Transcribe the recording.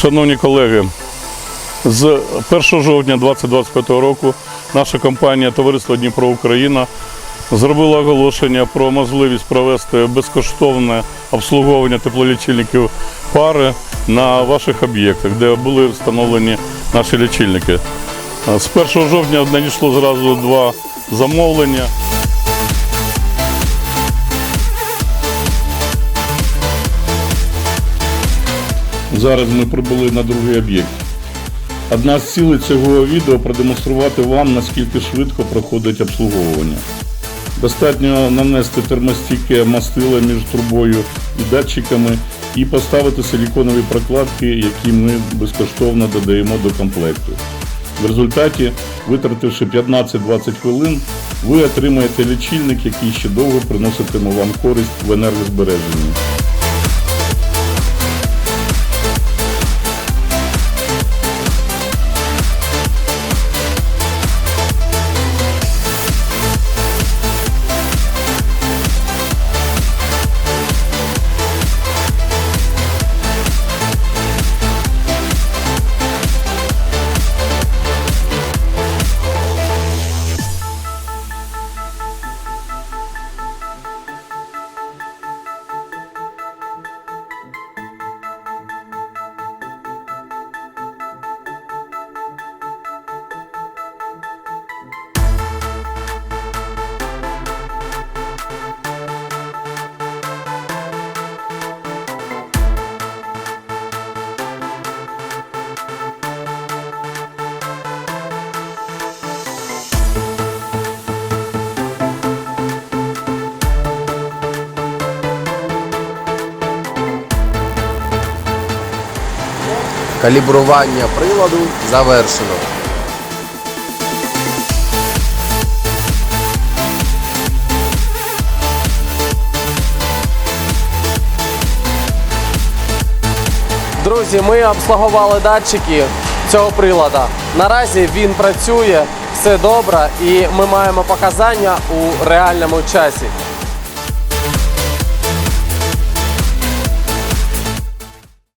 Шановні колеги, з 1 жовтня 2025 року наша компанія Товариство Дніпро Україна зробила оголошення про можливість провести безкоштовне обслуговування теплолічильників пари на ваших об'єктах, де були встановлені наші лічильники. З 1 жовтня надійшло зразу два замовлення. Зараз ми прибули на другий об'єкт. Одна з цілей цього відео продемонструвати вам, наскільки швидко проходить обслуговування. Достатньо нанести термостійке мастило між трубою і датчиками і поставити силіконові прокладки, які ми безкоштовно додаємо до комплекту. В результаті, витративши 15-20 хвилин, ви отримаєте лічильник, який ще довго приноситиме вам користь в енергозбереженні. Калібрування приладу завершено. Друзі, ми обслугували датчики цього прилада. Наразі він працює, все добре, і ми маємо показання у реальному часі.